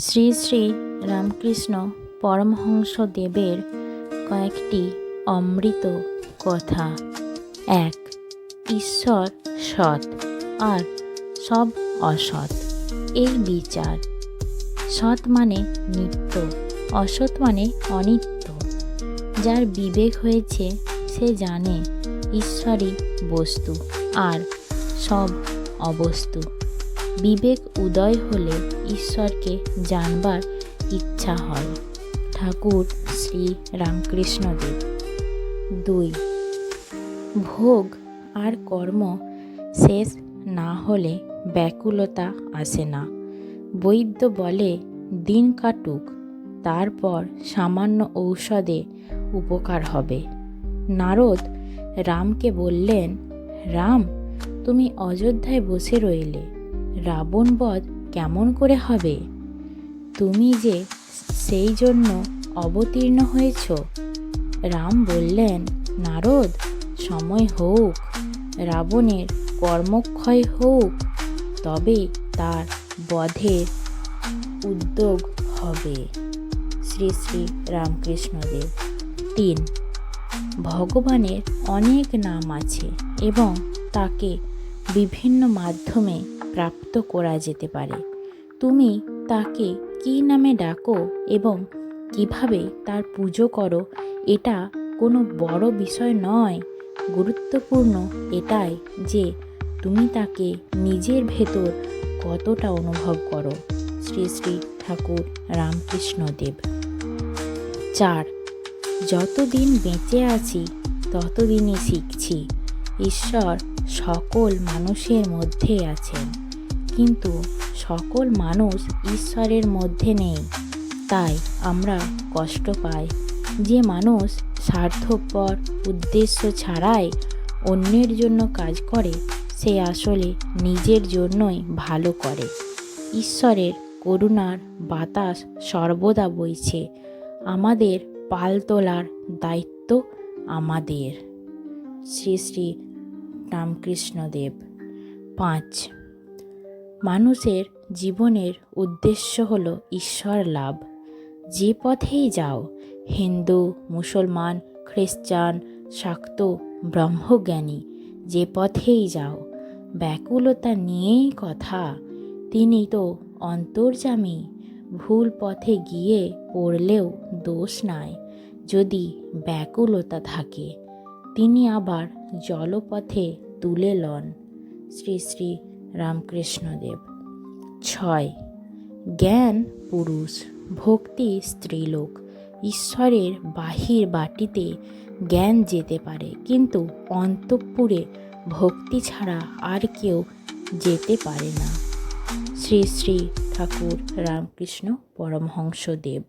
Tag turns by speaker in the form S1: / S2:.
S1: শ্রী শ্রী রামকৃষ্ণ পরমহংস দেবের কয়েকটি অমৃত কথা। এক, ঈশ্বর সৎ আর সব অসৎ। এই বিচার। সৎ মানে নিত্য, অসৎ মানে অনিত্য। যার বিবেক হয়েছে, সে জানে ঈশ্বরই বস্তু আর সব অবস্তু। বিবেক উদয় হলে ঈশ্বরকে জানবার ইচ্ছা হয়। ঠাকুর শ্রী রামকৃষ্ণদেব। দুই, ভোগ আর কর্ম শেষ না হলে ব্যাকুলতা আসে না। বৈদ্য বলে, দিন কাটুক, তারপর সামান্য ঔষধে উপকার হবে। নারদ রামকে বললেন, রাম, তুমি অযোধ্যায় বসে রইলে। রাবণ বধ কেমন করে হবে? তুমি যে সেই জন্য অবতীর্ণ হয়েছ। রাম বললেন, নারদ, সময় হোক, রাবণের কর্মক্ষয় হোক, তবে তার বধের উদ্যোগ হবে। শ্রী শ্রী রামকৃষ্ণদেব। তিন, ভগবানের অনেক নাম আছে এবং তাকে বিভিন্ন মাধ্যমে প্রাপ্ত করা যেতে পারে। তুমি তাকে কী নামে ডাকো এবং কীভাবে তার পুজো করো, এটা কোনো বড় বিষয় নয়। গুরুত্বপূর্ণ এটাই যে তুমি তাকে নিজের ভেতর কতটা অনুভব করো। শ্রী শ্রী ঠাকুর রামকৃষ্ণদেব চার, যতদিন বেঁচে আছি, ততদিনই শিখছি। ঈশ্বর সকল মানুষের মধ্যে আছেন। কিন্তু সকল মানুষ ঈশ্বরের মধ্যে নেই। তাই আমরা কষ্ট পাই। যে মানুষ স্বার্থপর, উদ্দেশ্য ছাড়াই অন্যের জন্য কাজ করে, সে আসলে নিজের জন্যই ভালো করে। ঈশ্বরের করুণার বাতাস সর্বদা বইছে। আমাদের পাল তোলার দায়িত্ব আমাদের। শ্রী শ্রী রামকৃষ্ণদেব। পাঁচ মানুষের জীবনের উদ্দেশ্য হল ঈশ্বর লাভ। যে পথেই যাও, হিন্দু, মুসলমান, খ্রিস্টান, শাক্ত, ব্রহ্মজ্ঞানী, যে পথেই যাও, ব্যাকুলতা নিয়েই কথা। তিনি তো অন্তর্যামী, ভুল পথে গিয়ে পড়লেও দোষ নাই, যদি ব্যাকুলতা থাকে। তিনি আবার জলপথে তুলে লন। শ্রী শ্রী রামকৃষ্ণদেব। ছয়। জ্ঞান, পুরুষ, ভক্তি, স্ত্রীলোক। ঈশ্বরের বাহির বাটিতে জ্ঞান যেতে পারে, কিন্তু অন্তঃপুরে ভক্তি ছাড়া আর কেউ যেতে পারে না। শ্রী শ্রী ঠাকুর রামকৃষ্ণ পরমহংসদেব।